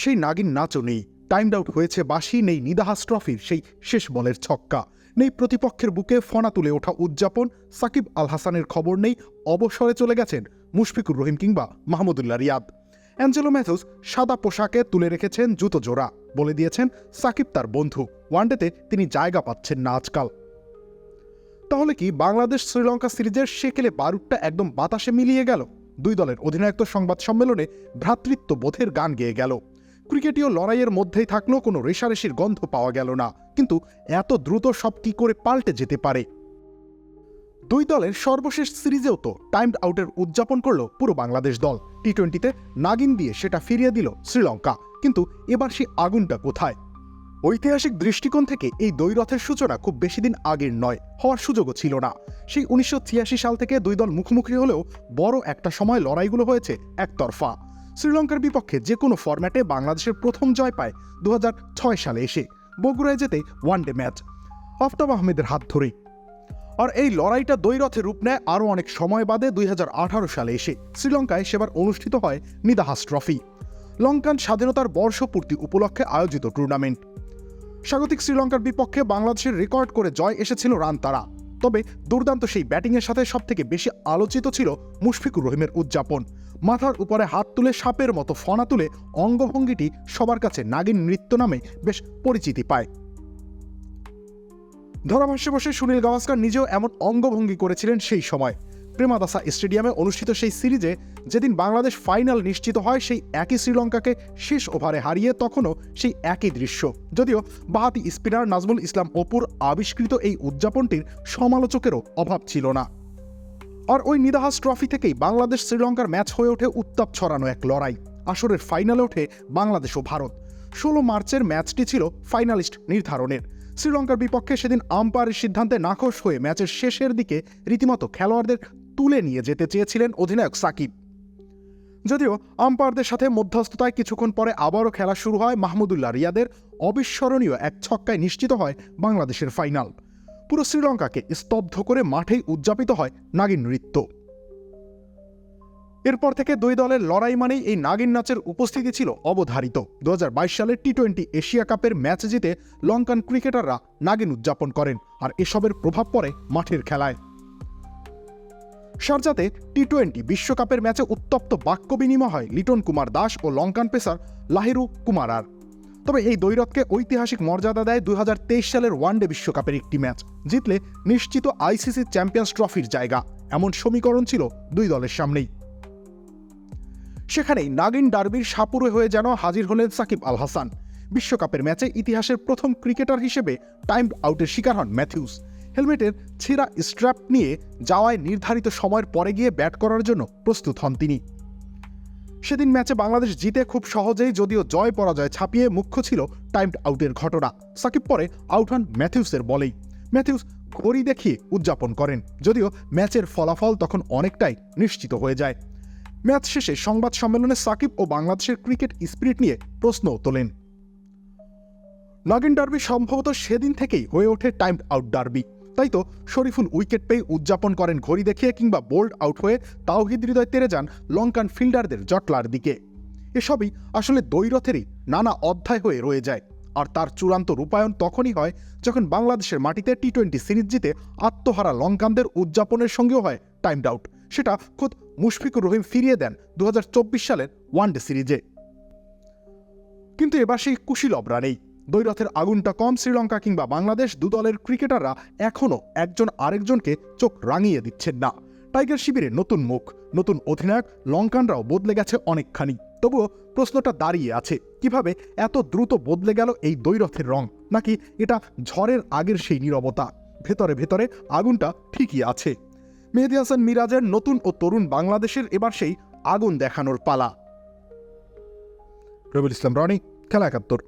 সেই নাগিন নাচও নেই। টাইমড আউট হয়েছে বাসি নেই নিদাহাস ট্রফির সেই শেষ বলের ছক্কা। নেই প্রতিপক্ষের বুকে ফনা তুলে ওঠা উদযাপন, সাকিব আল হাসানের খবর নেই, অবসরে চলে গেছেন মুশফিকুর রহিম কিংবা মাহমুদুল্লাহ রিয়াদ। অ্যাঞ্জেলো ম্যাথুস সাদা পোশাকে তুলে রেখেছেন জুতো জোড়া, বলে দিয়েছেন সাকিব তার বন্ধু। ওয়ানডেতে তিনি জায়গা পাচ্ছেন না আজকাল। তাহলে কি বাংলাদেশ শ্রীলঙ্কা সিরিজের সেকেলে বারুদটা একদম বাতাসে মিলিয়ে গেল? দুই দলের অধিনায়ক সংবাদ সম্মেলনে ভ্রাতৃত্ব বোধের গান গেয়ে গেল। ক্রিকেটীয় লড়াইয়ের মধ্যেই থাকলেও কোনো রেশারেশির গন্ধ পাওয়া গেল না। কিন্তু এত দ্রুত সব কি করে পাল্টে যেতে পারে? দুই দলের সর্বশেষ সিরিজেও তো টাইমড আউটের উদযাপন করল পুরো বাংলাদেশ দল। টি টোয়েন্টিতে নাগিন দিয়ে সেটা ফিরিয়ে দিল শ্রীলঙ্কা। কিন্তু এবার সেই আগুনটা কোথায়? ঐতিহাসিক দৃষ্টিকোণ থেকে এই দ্বৈরথের সূচনা খুব বেশি দিন আগের নয়, হওয়ার সুযোগও ছিল না। সেই উনিশশো ছিয়াশি সাল থেকে দুই দল মুখোমুখি হলেও বড় একটা সময় লড়াইগুলো হয়েছে একতরফা। শ্রীলঙ্কার বিপক্ষে যে কোনো ফরম্যাটে বাংলাদেশের প্রথম জয় পায় দু হাজার ছয় সালে এসে বগুড়ায় যেতে ওয়ানডে ম্যাচ আফতাব আহমেদের হাত ধরেই। আর এই লড়াইটা দ্বৈরথে রূপ নেয় আরও অনেক সময় বাদে দুই হাজার আঠারো সালে এসে শ্রীলঙ্কায় সেবার অনুষ্ঠিত হয় নিদাহাস ট্রফি। লঙ্কান স্বাধীনতার বর্ষপূর্তি উপলক্ষে আয়োজিত টুর্নামেন্ট। স্বাগতিক শ্রীলঙ্কার বিপক্ষে বাংলাদেশের রেকর্ড করে জয় এসেছিল রান তারা। তবে দুর্দান্ত সেই ব্যাটিংয়ের সাথে সবথেকে বেশি আলোচিত ছিল মুশফিকুর রহিমের উদযাপন। মাথার উপরে হাত তুলে সাপের মতো ফনা তুলে অঙ্গভঙ্গিটি সবার কাছে নাগিন নৃত্য নামে বেশ পরিচিতি পায়। ধরাভাষ্যে বসে সুনীল গাভাস্কার নিজেও এমন অঙ্গভঙ্গি করেছিলেন সেই সময়। প্রেমাদাসা স্টেডিয়ামে অনুষ্ঠিত সেই সিরিজে যেদিন বাংলাদেশ ফাইনাল নিশ্চিত হয়, সেই একই শ্রীলঙ্কাকে শেষ ওভারে হারিয়ে তখনও সেই একই দৃশ্য। যদিও বাহাতি স্পিনার নাজমুল ইসলাম অপুর আবিষ্কৃত এই উদযাপনটির সমালোচকেরও অভাব ছিল না। আর ওই নিদাহাস ট্রফি থেকেই বাংলাদেশ শ্রীলঙ্কার ম্যাচ হয়ে ওঠে উত্তাপ ছড়ানো এক লড়াই। আসরের ফাইনালে ওঠে বাংলাদেশ ও ভারত। ষোলো মার্চের ম্যাচটি ছিল ফাইনালিস্ট নির্ধারণের। শ্রীলঙ্কার বিপক্ষে সেদিন আম্পায়ারের সিদ্ধান্তে নাখোশ হয়ে ম্যাচের শেষের দিকে রীতিমতো খেলোয়াড়দের তুলে নিয়ে যেতে চেয়েছিলেন অধিনায়ক সাকিব। যদিও আম্পায়ারদের সাথে মধ্যস্থতায় কিছুক্ষণ পরে আবারও খেলা শুরু হয় মাহমুদুল্লাহ রিয়াদের অবিস্মরণীয় এক ছক্কায় নিশ্চিত হয় বাংলাদেশের ফাইনাল। পুরো শ্রীলঙ্কাকে স্তব্ধ করে মাঠেই উদযাপিত হয় নাগিন নৃত্য। এরপর থেকে দুই দলের লড়াই মানেই এই নাগিন নাচের উপস্থিতি ছিল অবধারিত। দুই হাজার বাইশ সালের টি টোয়েন্টি এশিয়া কাপের ম্যাচ জিতে লঙ্কান ক্রিকেটাররা নাগিন উদযাপন করেন আর এসবের প্রভাব পড়ে মাঠের খেলায়। শারজাতে টি টোয়েন্টি বিশ্বকাপের ম্যাচে উত্তপ্ত বাক্য বিনিময় হয় লিটন কুমার দাস ও লঙ্কান পেসার লাহিরু কুমারার তবে এই দ্বৈরথকে ঐতিহাসিক মর্যাদা দেয় দুই হাজার তেইশ সালের ওয়ানডে বিশ্বকাপের একটি ম্যাচ। জিতলে নিশ্চিত আইসিসি চ্যাম্পিয়ন্স ট্রফির জায়গা। এমন সমীকরণ ছিল দুই দলের সামনেই। সেখানেই নাগিন ডার্বির সাপুরে হয়ে যেন হাজির হলেন সাকিব আল হাসান। বিশ্বকাপের ম্যাচে ইতিহাসের প্রথম ক্রিকেটার হিসেবে টাইম আউটের শিকার হন ম্যাথিউস। হেলমেটের ছেঁড়া স্ট্র্যাপ নিয়ে যাওয়ায় নির্ধারিত সময়ের পরে গিয়ে ব্যাট করার জন্য প্রস্তুত হন তিনি। সেদিন ম্যাচে বাংলাদেশ জিতে খুব সহজেই যদিও জয় পরাজয় ছাপিয়ে মুখ্য ছিল টাইমড আউটের ঘটনা। সাকিব পরে আউট হন ম্যাথিউসের বলেই। ম্যাথিউস ঘড়ি দেখিয়ে উদযাপন করেন, যদিও ম্যাচের ফলাফল তখন অনেকটাই নিশ্চিত হয়ে যায়। ম্যাচ শেষে সংবাদ সম্মেলনে সাকিব ও বাংলাদেশের ক্রিকেট স্পিরিট নিয়ে প্রশ্নও তোলেন। নাগিন ডার্বি সম্ভবত সেদিন থেকেই হয়ে ওঠে টাইম আউট ডার্বি। তাই তো শরীফুল উইকেট পেয়ে উদযাপন করেন ঘড়ি দেখিয়ে কিংবা বোল্ড আউট হয়ে তাওহিদ হৃদয় তেরে যান লঙ্কান ফিল্ডারদের জটলার দিকে। এসবই আসলে দ্বৈরথেরই নানা অধ্যায় হয়ে রয়ে যায়। আর তার চূড়ান্ত রূপায়ণ তখনই হয় যখন বাংলাদেশের মাটিতে টি টোয়েন্টি সিরিজ জিতে আত্মহারা লঙ্কানদের উদযাপনের সঙ্গেও হয় টাইম আউট। সেটা খোদ মুশফিকুর রহিম ফিরিয়ে দেন দু হাজার চব্বিশ সালের ওয়ানডে সিরিজে। কিন্তু এবার সেই কুশীলবরা নেই। দ্বৈরথের আগুনটা কম শ্রীলঙ্কা কিংবা বাংলাদেশ দু দলের ক্রিকেটাররা এখনও একজন আরেকজনকে চোখ রাঙিয়ে দিচ্ছেন না। টাইগার শিবিরে নতুন মুখ, নতুন অধিনায়ক, লঙ্কানরাও বদলে গেছে অনেকখানি। তবুও প্রশ্নটা দাঁড়িয়ে আছে, কীভাবে এত দ্রুত বদলে গেল এই দ্বৈরথের রং? নাকি এটা ঝড়ের আগের সেই নীরবতা? ভেতরে ভেতরে আগুনটা ঠিকই আছে। মেহেদি হাসান মিরাজের নতুন ও তরুণ বাংলাদেশের এবার সেই আগুন দেখানোর পালা। রবিউল ইসলাম, রনি, খেলা একাত্তর।